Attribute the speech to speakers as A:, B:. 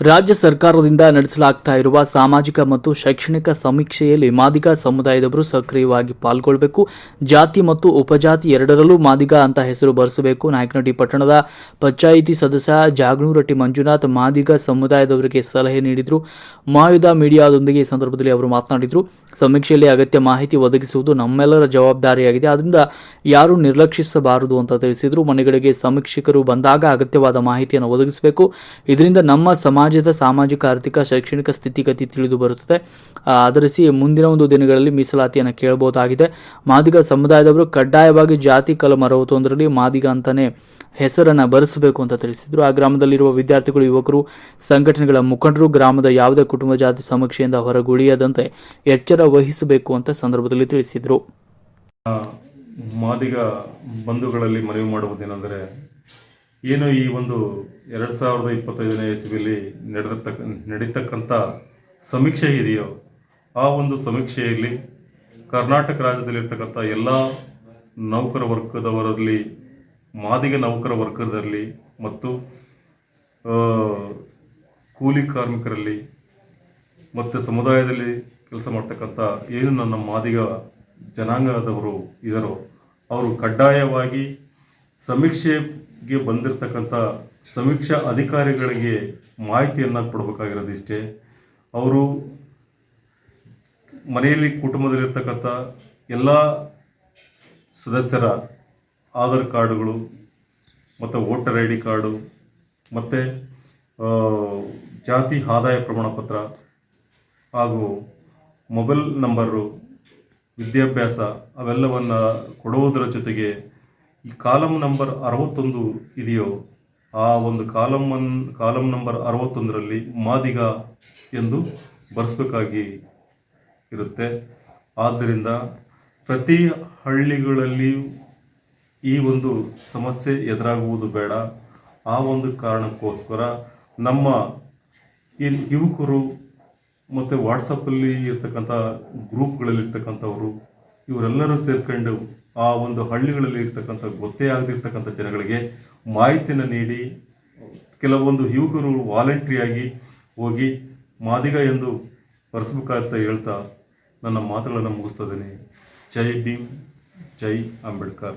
A: ರಾಜ್ಯ ಸರ್ಕಾರದಿಂದ ನಡೆಸಲಾಗ್ತಾ ಇರುವ ಸಾಮಾಜಿಕ ಮತ್ತು ಶೈಕ್ಷಣಿಕ ಸಮೀಕ್ಷೆಯಲ್ಲಿ ಮಾದಿಗ ಸಮುದಾಯದವರು ಸಕ್ರಿಯವಾಗಿ ಪಾಲ್ಗೊಳ್ಳಬೇಕು ಜಾತಿ ಮತ್ತು ಉಪಜಾತಿ ಎರಡರಲ್ಲೂ ಮಾದಿಗ ಅಂತ ಹೆಸರು ಬರೆಸಬೇಕು. ನಾಯಕನಹಟ್ಟಿ ಪಟ್ಟಣದ ಪಂಚಾಯಿತಿ ಸದಸ್ಯ ಜಾಗನೂರಟ್ಟಿ ಮಂಜುನಾಥ್ ಮಾದಿಗ ಸಮುದಾಯದವರಿಗೆ ಸಲಹೆ ನೀಡಿದರು. ಮಾಯುಧ ಮೀಡಿಯಾದೊಂದಿಗೆ ಈ ಸಂದರ್ಭದಲ್ಲಿ ಅವರು ಮಾತನಾಡಿದರು. ಸಮೀಕ್ಷೆಯಲ್ಲಿ ಅಗತ್ಯ ಮಾಹಿತಿ ಒದಗಿಸುವುದು ನಮ್ಮೆಲ್ಲರ ಜವಾಬ್ದಾರಿಯಾಗಿದೆ. ಆದ್ದರಿಂದ ಯಾರೂ ನಿರ್ಲಕ್ಷಿಸಬಾರದು ಅಂತ ತಿಳಿಸಿದರು. ಮನೆಗಳಿಗೆ ಸಮೀಕ್ಷಕರು ಬಂದಾಗ ಅಗತ್ಯವಾದ ಮಾಹಿತಿಯನ್ನು ಒದಗಿಸಬೇಕು. ಇದರಿಂದ ನಮ್ಮ ಸಮಾಜದ ಸಾಮಾಜಿಕ, ಆರ್ಥಿಕ, ಶೈಕ್ಷಣಿಕ ಸ್ಥಿತಿಗತಿ ತಿಳಿದು ಬರುತ್ತದೆ. ಆಧರಿಸಿ ಮುಂದಿನ ಒಂದು ದಿನಗಳಲ್ಲಿ ಮೀಸಲಾತಿಯನ್ನು ಕೇಳಬಹುದಾಗಿದೆ. ಮಾದಿಗ ಸಮುದಾಯದವರು ಕಡ್ಡಾಯವಾಗಿ ಜಾತಿ ಕಲಂ ಅರವತ್ತೊಂದರಲ್ಲಿ ಮಾದಿಗ ಅಂತಾನೆ ಹೆಸರನ್ನು ಬರೆಸಬೇಕು ಅಂತ ತಿಳಿಸಿದರು. ಆ ಗ್ರಾಮದಲ್ಲಿರುವ ವಿದ್ಯಾರ್ಥಿಗಳು, ಯುವಕರು, ಸಂಘಟನೆಗಳ ಮುಖಂಡರು ಗ್ರಾಮದ ಯಾವುದೇ ಕುಟುಂಬ ಜಾತಿ ಸಮೀಕ್ಷೆಯಿಂದ ಹೊರಗುಳಿಯದಂತೆ ಎಚ್ಚರ ವಹಿಸಬೇಕು ಅಂತ ಸಂದರ್ಭದಲ್ಲಿ ತಿಳಿಸಿದರು.
B: ಮಾದಿಗ ಬಂಧುಗಳಲ್ಲಿ ಮನವಿ ಮಾಡುವುದೇನೆಂದರೆ ಏನು ಈ ಒಂದು ಎರಡು ಸಾವಿರದ ಇಪ್ಪತ್ತೈದನೇ ಇಸವಿಯಲ್ಲಿ ನಡೆದಿರ್ತಕ್ಕ ನಡೀತಕ್ಕಂಥ ಸಮೀಕ್ಷೆ ಇದೆಯೋ, ಆ ಒಂದು ಸಮೀಕ್ಷೆಯಲ್ಲಿ ಕರ್ನಾಟಕ ರಾಜ್ಯದಲ್ಲಿರ್ತಕ್ಕಂಥ ಎಲ್ಲ ನೌಕರ ವರ್ಗದವರಲ್ಲಿ, ಮಾದಿಗ ನೌಕರ ವರ್ಗದಲ್ಲಿ ಮತ್ತು ಕೂಲಿ ಕಾರ್ಮಿಕರಲ್ಲಿ ಮತ್ತು ಸಮುದಾಯದಲ್ಲಿ ಕೆಲಸ ಮಾಡ್ತಕ್ಕಂಥ ಏನು ನನ್ನ ಮಾದಿಗ ಜನಾಂಗದವರು ಇದರೋ, ಅವರು ಕಡ್ಡಾಯವಾಗಿ ಸಮೀಕ್ಷೆಗೆ ಬಂದಿರತಕ್ಕಂಥ ಸಮೀಕ್ಷಾ ಅಧಿಕಾರಿಗಳಿಗೆ ಮಾಹಿತಿಯನ್ನು ಕೊಡಬೇಕಾಗಿರೋದು ಇಷ್ಟೇ. ಅವರು ಮನೆಯಲ್ಲಿ ಕುಟುಂಬದಲ್ಲಿರ್ತಕ್ಕಂಥ ಎಲ್ಲ ಸದಸ್ಯರ ಆಧಾರ್ ಕಾರ್ಡುಗಳು, ಮತ್ತು ವೋಟರ್ ಐ ಡಿ ಕಾರ್ಡು, ಮತ್ತು ಜಾತಿ ಆದಾಯ ಪ್ರಮಾಣ ಪತ್ರ ಹಾಗೂ ಮೊಬೈಲ್ ನಂಬರು, ವಿದ್ಯಾಭ್ಯಾಸ ಅವೆಲ್ಲವನ್ನು ಕೊಡುವುದರ ಜೊತೆಗೆ ಈ ಕಾಲಮ್ ನಂಬರ್ ಅರವತ್ತೊಂದು ಇದೆಯೋ, ಆ ಒಂದು ಕಾಲಮ್ ಕಾಲಮ್ ನಂಬರ್ ಅರವತ್ತೊಂದರಲ್ಲಿ ಮಾದಿಗ ಎಂದು ಬರೆಸ್ಬೇಕಾಗಿ ಇರುತ್ತೆ. ಆದ್ದರಿಂದ ಪ್ರತಿ ಹಳ್ಳಿಗಳಲ್ಲಿಯೂ ಈ ಒಂದು ಸಮಸ್ಯೆ ಎದುರಾಗುವುದು ಬೇಡ. ಆ ಒಂದು ಕಾರಣಕ್ಕೋಸ್ಕರ ನಮ್ಮ ಯುವಕರು ಮತ್ತು ವಾಟ್ಸಪ್ಪಲ್ಲಿ ಇರ್ತಕ್ಕಂಥ ಗ್ರೂಪ್ಗಳಲ್ಲಿರ್ತಕ್ಕಂಥವ್ರು ಇವರೆಲ್ಲರೂ ಸೇರ್ಕೊಂಡು ಆ ಒಂದು ಹಳ್ಳಿಗಳಲ್ಲಿ ಇರ್ತಕ್ಕಂಥ ಗೊತ್ತೇ ಆಗದಿರ್ತಕ್ಕಂಥ ಜನಗಳಿಗೆ ಮಾಹಿತಿಯನ್ನು ನೀಡಿ, ಕೆಲವೊಂದು ಯುವಕರು ವಾಲಂಟ್ರಿಯಾಗಿ ಹೋಗಿ ಮಾದಿಗ ಎಂದು ಬರೆಸ್ಬೇಕಾಗ್ತಾ ಹೇಳ್ತಾ ನನ್ನ ಮಾತುಗಳನ್ನು ಮುಗಿಸ್ತಾ ಇದ್ದೀನಿ. ಜೈ ಭೀಮ್, ಜೈ ಅಂಬೇಡ್ಕರ್.